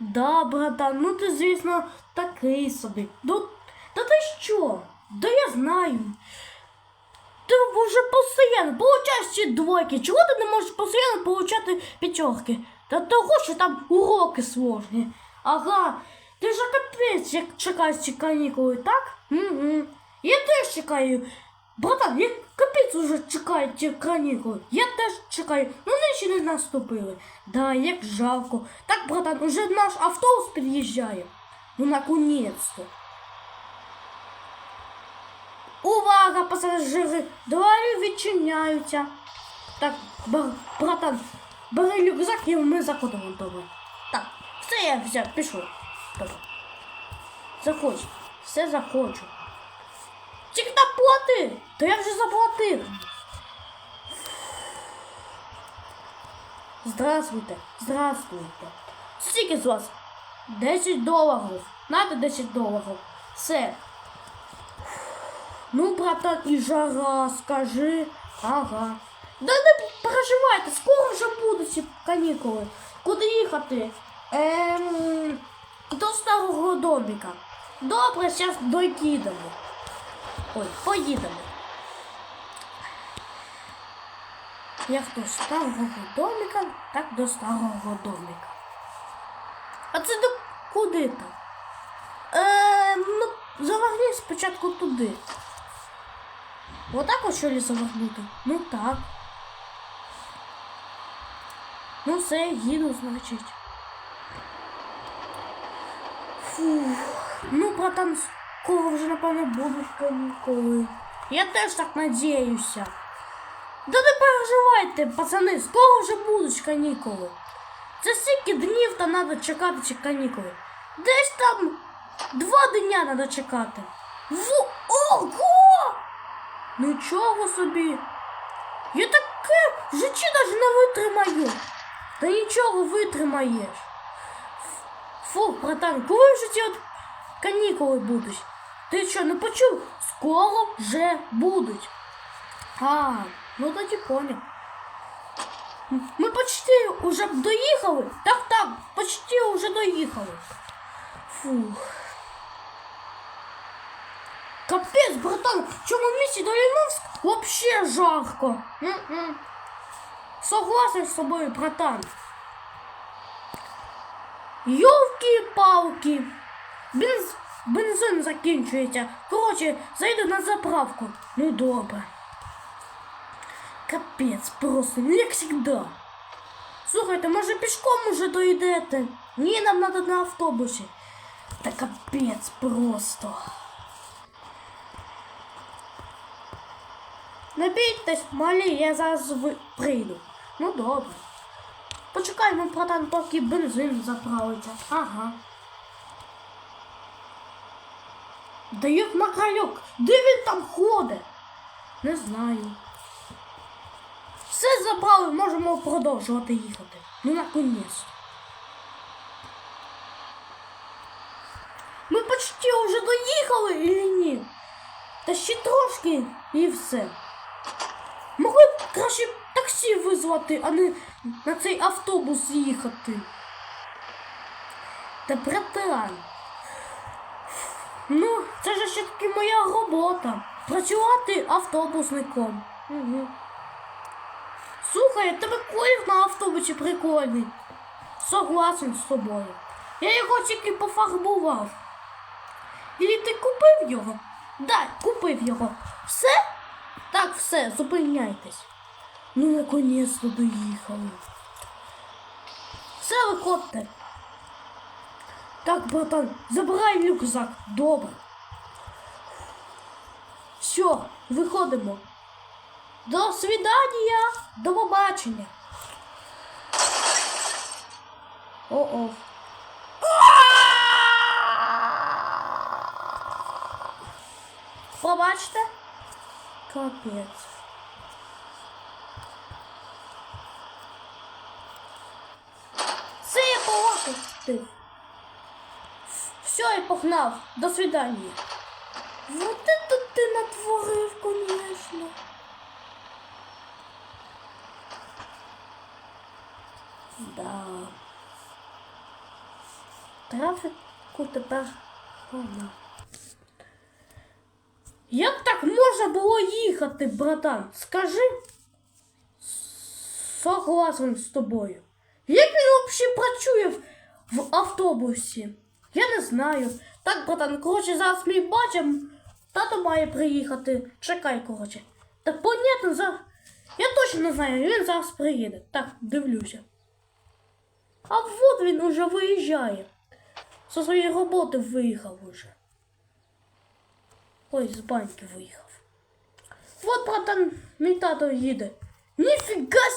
Да, братан, ну ти, звісно, такий собі. Ну, та ти що? Да я знаю. Ти вже постійно получаєш ці двойки. Чого ти не можеш постійно получати п'ятерки? Та того, що там уроки сложні. Ага. Ти ж капець, як чекаєш ці канікули, так? Угу. Я теж чекаю. Братан, я капець уже чекаю ці канікули. Я теж чекаю. Ну вони ще не наступили. Да, як жалко. Так, братан, уже наш автобус під'їжджає. Ну, наконець-то. Увага, пасажири! Двері відчиняються. Так, братан, бери рюкзак і ми заходимо добре. Так, все я взяв, пішов. Добре. Все заходжу. Тільки плати! То я вже заплатив. Здравствуйте, здравствуйте. Скільки з вас? 10 доларів. Надо 10 доларів. Все. Ну, братан, і жара, скажи. Ага. Да не переживайте, скоро вже будуть ці канікули. Куди їхати? Ем, до старого домика. Добре, зараз доїдемо. Ой, поїдемо. Як до старого домика, так до старого домика. А це до куди там? Ем, ну, заверни спочатку туди. Отак от що ли завернути? Ну так. Ну все, їду, значить. Фух. Ну, братан, скоро вже, напевно, будуть канікули. Я теж так надіюся. Да не переживайте, пацани, скоро вже будуть канікули. Це стільки днів та треба чекати ці канікули. Десь там два дня треба чекати. В... Ого! Нічого собі. Я таке в житті навіть не витримаю. Та нічого витримаєш. Фу, братан, коли в житті от канікули будуть? Ти що, не почув? Скоро вже будуть. А, ну тоді поняв. М- Ми почти уже доїхали. Так, так, почти уже доїхали. Фух. Капець, братан, в цьому місці до Ліновськ вообще жарко. М-м. Согласен з собою, братан. Йолки-палки. Бенз... Бензин закінчується. Коротше, зайду на заправку. Ну добре. Капець, просто, ну як завжди. Слухайте, може пішком уже доїдете? Ні, нам треба на автобусі. Та капець просто. Не бійтесь, малі, я зараз прийду. Ну добре. Почекаємо, братан, поки бензин заправиться. Ага. Да як макральок, де він там ходить? Не знаю. Все забрали, можемо продовжувати їхати. Ну наконець. Ми почти вже доїхали или ні? Та ще трошки і все. Могли б краще таксі визвати, а не на цей автобус їхати. Та братан. Ну, це ж ще таки моя робота. Працювати автобусником. Угу. Слухай, а тебе колір на автобусі прикольний. Согласен з тобою. Я його тільки пофарбував. І ти купив його? Да, купив його. Все? Так, все, зупиняйтесь. Ну, наконець-то доїхали. Все, виходьте. Так, братан, забирай рюкзак. Добре. Все, виходимо. До свидання. До побачення. О-о. Побачите? Капець. Все, я полакав. Все, я погнав. До свидания. Вот это ты натворив, конечно. Да. Трафіку тепер хана. Як так можна було їхати, братан? Скажи. Согласен з тобою. Як він взагалі працює в автобусі? Я не знаю. Так, братан, коротше, зараз ми бачимо. Тато має приїхати. Чекай, коротше. Так понятно, за. Я точно не знаю, він зараз приїде. Так, дивлюся. А от він уже виїжджає. Зі своєї роботи виїхав уже. Ой, з баньки виїхав. От, братан, мій тато їде. Ніфіга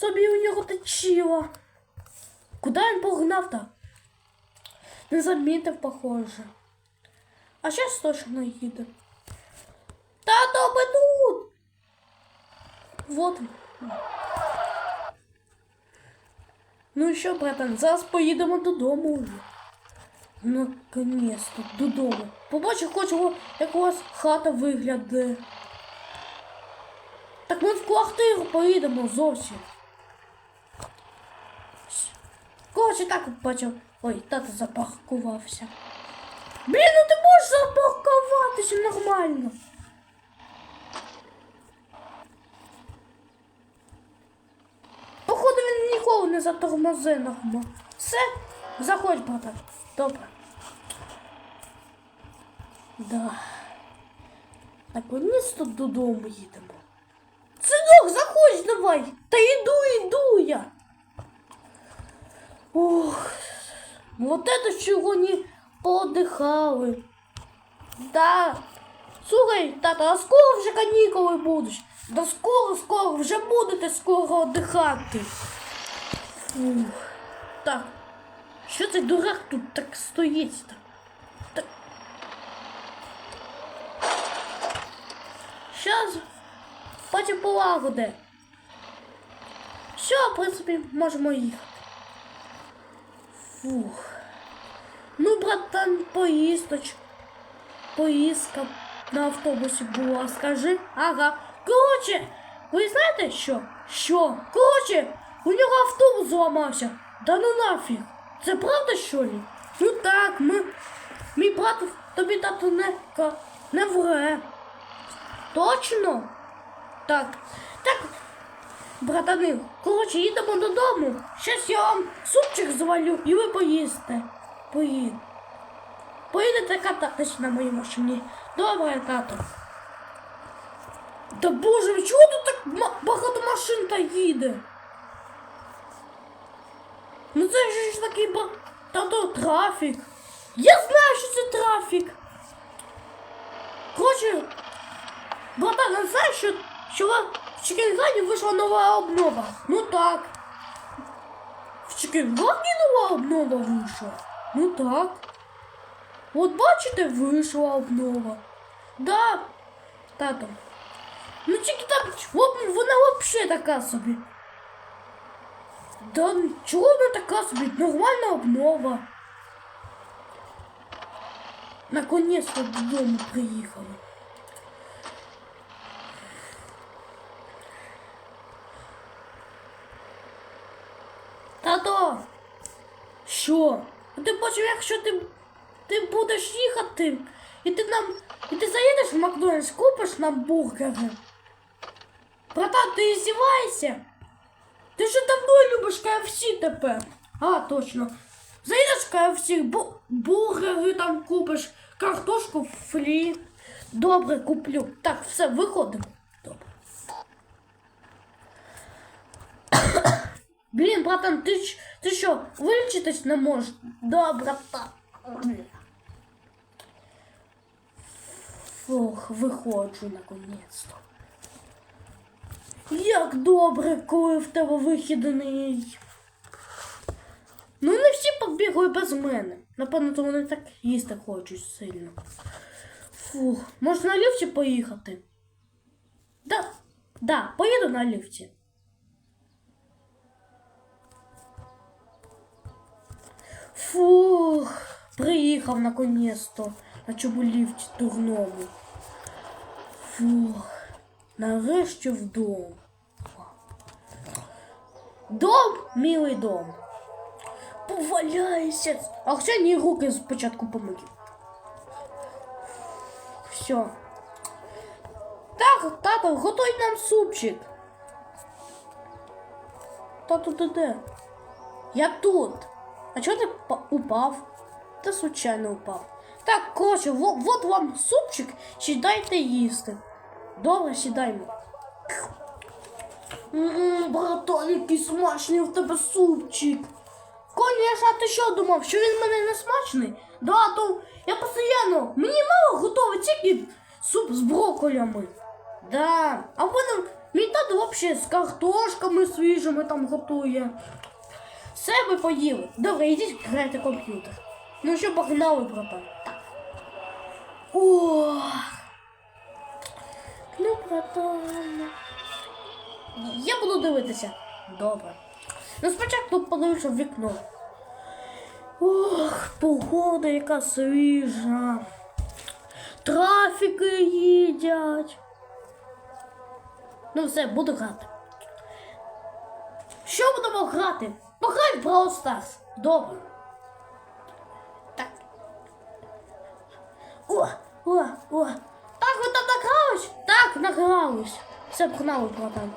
собі у нього точило. Куди він погнав так? Не замітив, похоже. А зараз точно їде. Тато, ми тут! Вот. Ну що, братан, зараз поїдемо додому вже. Наконець-то додому. Побачив, хочу, як у вас хата виглядає. Так ми в квартиру поїдемо зовсім. Коротше, так бачив. Ой, тато запаркувався. Блін, ну ти можеш запаркуватися нормально. Походу він ніколи не затормози нормально. Все, заходь, братан. Добре. Да. Наконець-то додому їдемо. Синок, заходь давай. Та йду, йду я. Ох, вот это сьогодні поодихали. Да. Слухай, тата, а скоро вже канікули будуть? Да скоро, скоро, вже будете скоро одихати. Фух. Так. Що цей дурак тут так стоїть? Так? Так. Щас потім полагоде. Все, в принципі, можемо їхати. Фух. Ну, братан, поїздоч. Поїздка на автобусі була, скажи. Ага. Коротше, ви знаєте що? Що? Коротше, у нього автобус зламався. Да ну нафіг. Це правда, що ли? Ну так, ми. Мій брат тобі тато не, не вре. Точно? Так. Так, братани, коротше, їдемо додому. Щас я вам супчик звалю і ви поїсте. Поїд. Поїдете кататись на моїй машині. Добре, тато. Та боже, чого тут так багато машин та їде? Ну це ж такий ба... Тато трафік. Я знаю, що це трафік. Коротше, братан, а знаєш, що, що в Чикенгані вийшла нова обнова? Ну так. В Чикенгані нова обнова вийшла? Ну так. От бачите, вийшла обнова. Да, тато. Ну тільки там от вона взагалі така собі. Да чого вона така собі? Нормальна обнова. Наконец-то додому приїхали. Що? А ти бачив, якщо ти, ти будеш їхати, і ти нам. І ти заїдеш в Макдональдс, купиш нам бургери. Братан, ти іздіваєшся? Ти ж давно любиш KFC тепер. А, точно. Заїдеш в KFC, бу бургери там купиш, картошку фрі. Добре, куплю. Так, все, виходимо. Блін, братан, ж- ти що, вилічитись не можеш? Да, братан. Фух, виходжу наконець-то. Як добре, коли в тебе вихідний. Ну, не всі побігли без мене. Напевно, то вони так їсти хочуть сильно. Фух, може на ліфті поїхати? Да, да, поїду на ліфті. Фух, приїхав наконець-то на цьому ліфті дурному. Фух, нарешті вдома. Дом, милий дом. поваляйся. А хоча ні, руки спочатку помию. Все. Так, тато, готуй нам супчик. Тато, ти де? Я тут. А чого ти упав? Та случайно упав. Так, коротше, во- вот вам супчик, сідайте їсти. Добре, сідаємо. Братан, який смачний в тебе супчик. Конечно, ти що думав, що він в мене не смачний? Да, то я постійно, мені мало готовий тільки суп з броколями. Да. А в мене мій тато взагалі з картошками свіжими там готує. Все ми поїли. Добре, йдіть грайте комп'ютер. Ну що, погнали, братан. Так. Ох. Ну, братан. Я буду дивитися. Добре. Ну спочатку подивлюся в вікно. Ох, погода яка свіжа. Трафіки їдять. Ну все, буду грати. Що будемо грати? Пограй в Brawl Stars. Добре. Так. О, о, о. Так, ви там награлись? Так, награлись. Все, погнали, братан.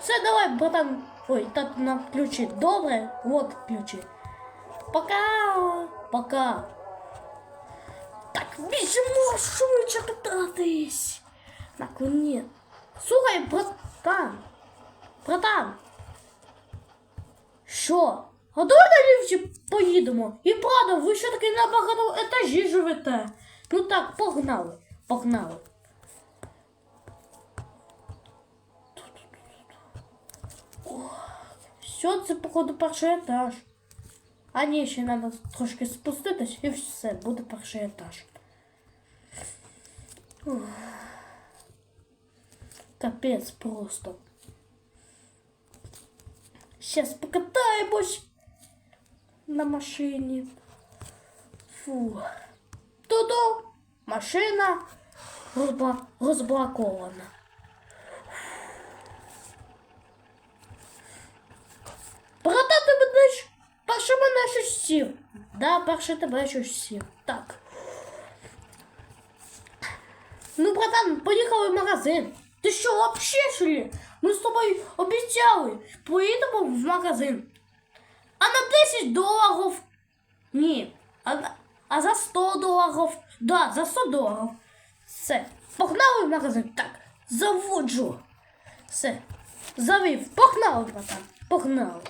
Все, давай, братан. Ой, так на ключі. Добре? Вот ключі. Пока. Пока. Так, біжимо швидше кататись. На коні. Слухай, братан. Братан. Що? А давай на ліфті поїдемо. І правда, ви що таки на багато етажі живете. Ну так, погнали. Погнали. Все, це, походу, перший етаж. А ні, ще треба трошки спуститись і все, буде перший етаж. Капець просто. Сейчас покатаємось на машині. Фу. Туду машина розбла... розблокована. Брата, ти мене ж... Перше мене щось сів. Да, перше тебе щось сів. Так. Ну, братан, поїхали в магазин. Ти що, вообще що ли? Ми з тобою обіцяли. Поїдемо в магазин. А на 10 доларів. Ні. А, а за 100 доларів. Да, за 100 доларів. Все. Погнали в магазин. Так, заводжу. Все. Завів. Погнали, братан. Погнали.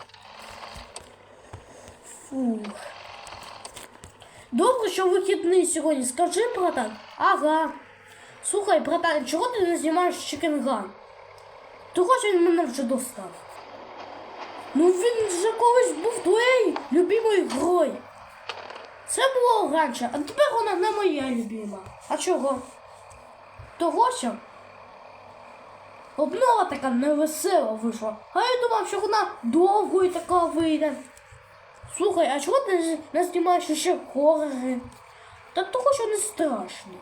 Фух. Добре, що вихідний сьогодні. Скажи, братан. Ага. Слухай, братан, чого ти не знімаєш чекінган? Того що він мене вже достав. Ну він вже колись був твоєю любимою грою. Це було раніше, а тепер вона не моя любима. А чого? Того що обнова така невесела вийшла. А я думав, що вона довгою така вийде. Слухай, а чого ти не знімаєш ще хорори? Та того, що не страшно.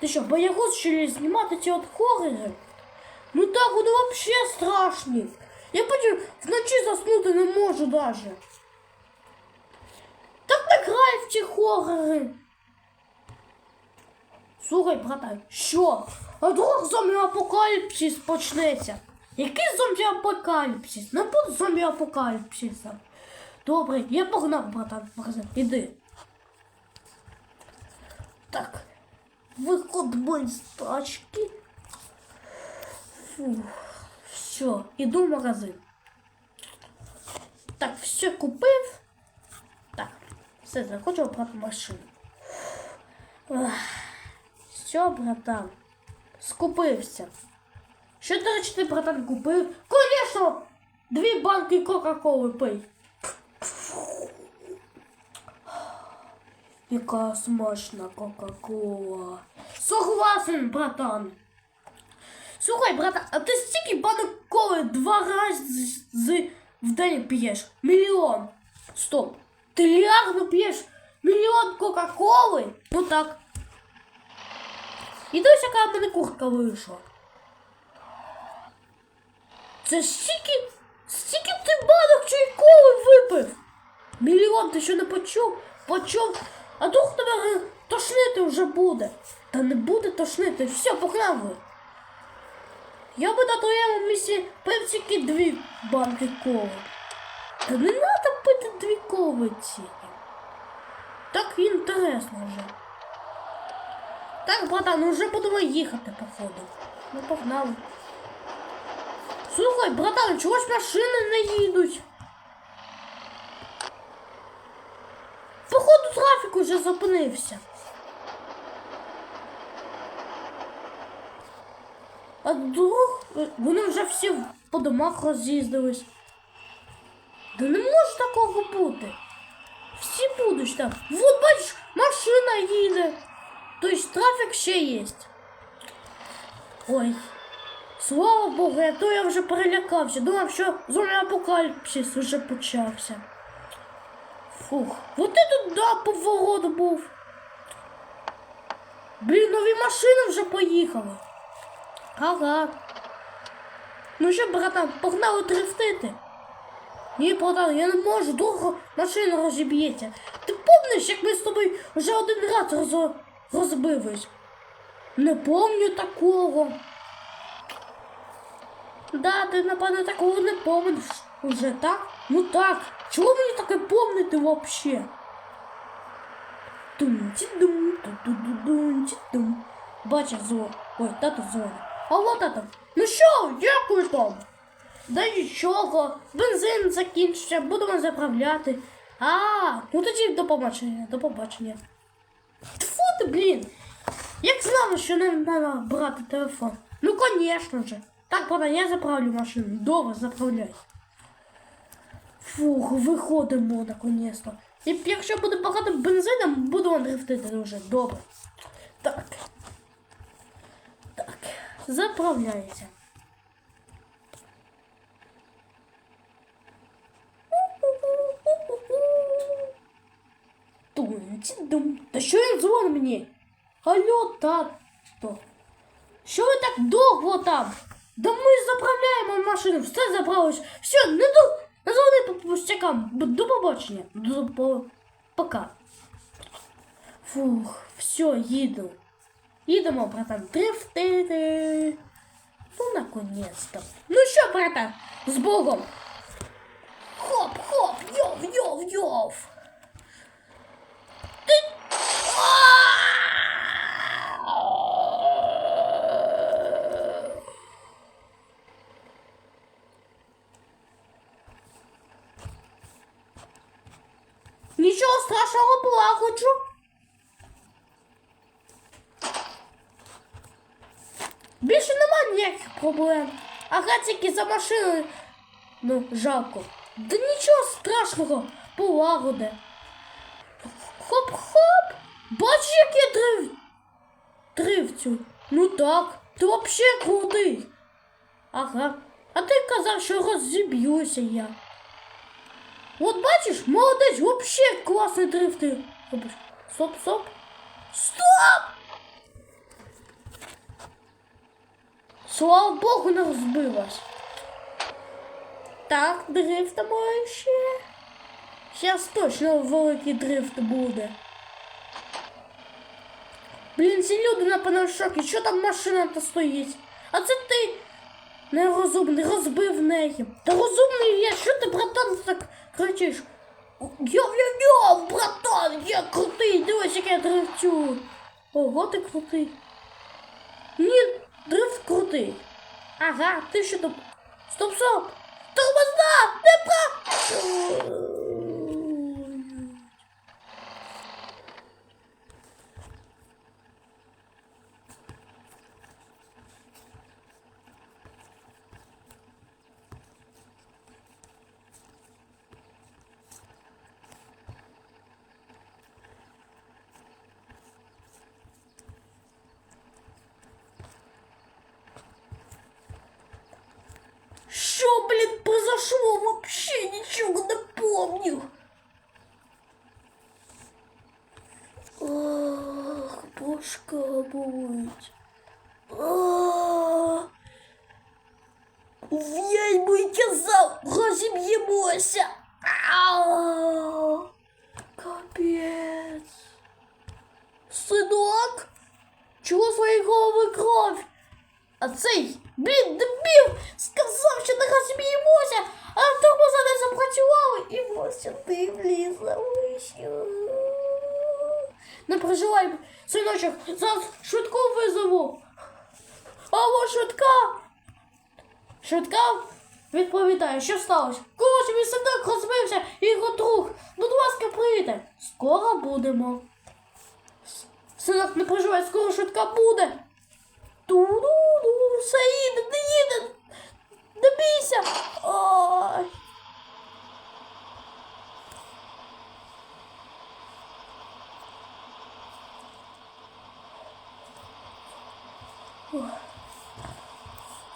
Ти що, боягуз ли знімати ці от хорори? Ну так, вони взагалі страшні. Я потім вночі заснути не можу даже. Так не грай в ці хорори. Слухай, брата, що? А вдруг зомбі-апокаліпсис почнеться? Який зомбі-апокаліпсис? Не буде зомбі-апокаліпсиса. Добре, я погнав, братан, магазин. Іди. Так. Виходимо з тачки. Фу. Все, іду в магазин. Так, все купив. Так, все, захочу брати машину. Все, братан. Скупився. Що, до речі, ти, братан, купив? Конечно! Дві банки Кока-Коли пий. Яка смачна Кока-Кола. Согласен, братан. Слухай, братан, а ти стільки банок коли два рази з, в день п'єш? Мільйон. Стоп. Ти реально п'єш мільйон Кока-Коли? Ну так. І дивись, яка в мене куртка вийшла. Це стільки, стільки ти банок цієї коли ти що не почув? Почув, а дух тебе тошнити вже буде. Та не буде тошнити, все, погнали. Я би на твоєму місці пив тільки дві банки коли. Та не треба пити дві коли ці. Так інтересно вже. Так, братан, ну вже будемо їхати, походу. Ну погнали. Слухай, братан, чогось машини не їдуть. Походу трафік уже зупинився. А вдруг е, вони вже всі по домах роз'їздились. Да не може такого бути. Всі будуть там. Вот бачиш, машина їде. Тобто трафік ще є. Ой. Слава Богу, а то я вже перелякався. Думав, що зона апокаліпсис вже почався. Фух, вот это да, поворот був. Блін, нові машини вже поїхали. Ага. Ну що, братан, погнали дрифтити. Ні, братан, я не можу, довго машина розіб'ється. Ти пам'ятаєш, як ми з тобою вже один раз роз... розбились? Не помню такого. Да, ти, напевно, такого не помниш. Уже так? Ну так. Чого мені таке помнити вообще? Тум-ті-дум, ту-ду-ду-дум-ті-дум. Бачиш, зо. Ой, тато дзвонить. Алло, тато. Ну що, дякую там. Да нічого, бензин закінчився, будемо заправляти. А, ну тоді до побачення, до побачення. Тьфу ти, блін. Як знала, що не треба брати телефон. Ну, конечно же. Так, пана, я заправлю машину. Добре, заправляй. Фух, виходимо наконец-то. І якщо буде багато бензину, будемо дрифтити дуже добре. Так. Так. Заправляється. Тум-ті-дум. Та що він дзвонить мені? Алло, тато. Що ви так довго там? Да ми заправляємо машину, все заправилось. Все, не до. Не дзвони по пустякам. До побачення. До по... Пока. Фух, все, їду. Їдемо, братан, дрифтити. Ну, наконец-то. Ну що, братан, з Богом. Хоп-хоп, йов, йов, йов. Ти... Нічого страшного полагоджу. Більше нема ніяких проблем. Ага, тільки за машиною. Ну, жалко. Да нічого страшного, полагоде. Хоп-хоп. Бачиш, як я дрив... дрифцю? Ну так, ти взагалі крутий. Ага. А ти казав, що розіб'юся я. От бачиш, молодець, вообще класний дрифт ти робиш. Стоп, стоп. Стоп! Слава Богу, не розбилась. Так, дрифтимо ще. Зараз точно великий дрифт буде. Блін, ці люди напевно в шокі. Що там машина-то стоїть? А це ти нерозумний, розбив неї. Та розумний я, що ти, братан, так кричиш? Йо-йо-йо, братан, я крутий, дивись, як я дрифтю. Ого, ти крутий. Ні, дрифт крутий. Ага, ти що тут? Стоп, стоп! Тормозна! Не прав! Ах, башка болить. Ах. Я йому й казав, розіб'ємося. Ау. Капець. Синок? Чого з своєї голови кров? А цей, блін, дебіл, сказав, що не розміємося, а тормоза не запрацювали і ось сюди влізли. Що? Не переживай, синочок, зараз швидку визову. Алло, швидка. Швидка відповідає, що сталося? Коротше, мій синок розбився його друг. Будь ласка, прийде. Скоро будемо. Синок, не переживай, скоро швидка буде. Ту-ду-ду, все їде, не їде. Не бійся. Ой.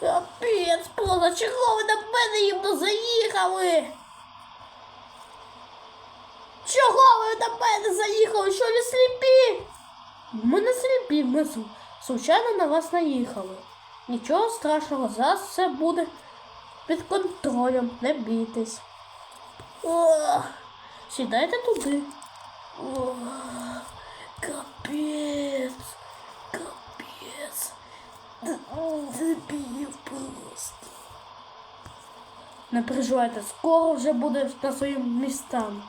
Капець, поза чого ви на мене їм заїхали? Чого ви на мене заїхали? Що не сліпі? Ми не сліпі, ми случайно на вас наїхали. Нічого страшного, зараз все буде під контролем, не бійтесь. О, сідайте туди. О, капець, капець. Дебіл просто. Не переживайте, скоро вже буде на своїм містам.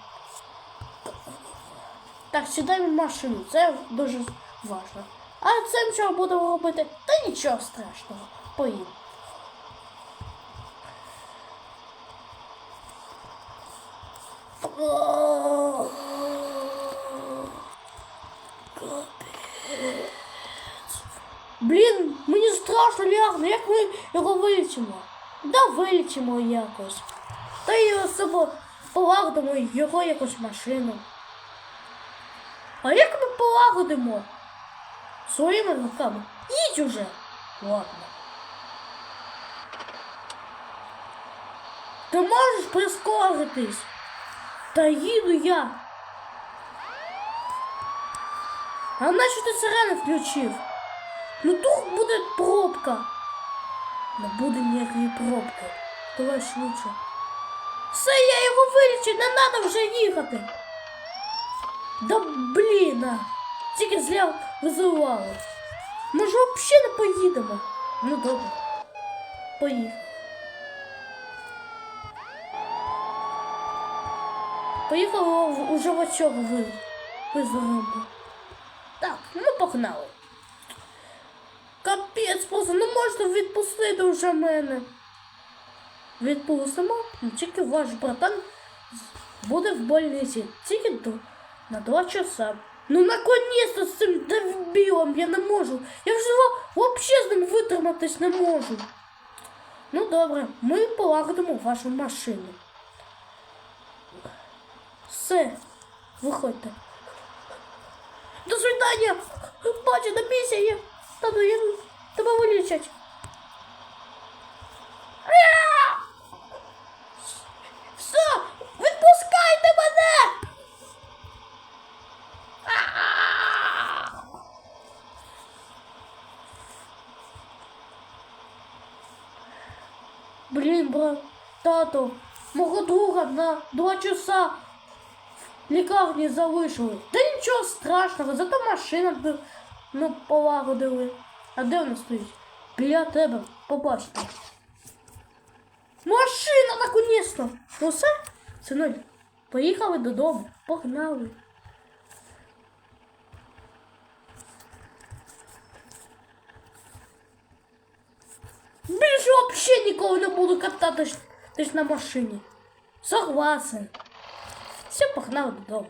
Так, сідаємо в машину, це дуже важливо. А цим що будемо робити? Та нічого страшного. Поїдемо. Блін, мені страшно лягне, як ми його вилічимо? Да вилічимо якось. Та й особо полагодимо його якось машину. А як ми полагодимо? Своїми руками. Їдь уже. Ладно. Ти можеш прискоритись? Та їду я. А наче ти сирени включив? Ну тут буде пробка. Не буде ніякої пробки. Давай швидше. Все, я його вилічив, не треба вже їхати. Да блін. Тільки зря визивали. Може взагалі не поїдемо? Ну добре. Поїхали. Поїхали уже в очок ви. Визовемо. Так, ну погнали. Капець, просто не можете відпустити вже мене. Відпустимо, ну тільки ваш братан буде в больниці. Тільки до, на два часа. Ну наконец-то з цим дебілом я не можу. Я вже взагалі з ним витриматись не можу. Ну добре, ми полагодимо вашу машину. Все, виходьте. До свидання! Бачу, на місії! Та ну я тебе вилічать. Все, відпускайте мене! Блін, брат, тато, мого друга на два часа в лікарні залишили. Та нічого страшного, зато машина б, ну, полагодили. А де вона стоїть? Біля тебе, побачите. Машина наконець-то! Ну все, синуль, поїхали додому, погнали. Більше взагалі ніколи не буду кататись на машині. Согласен. Все, погнали додому.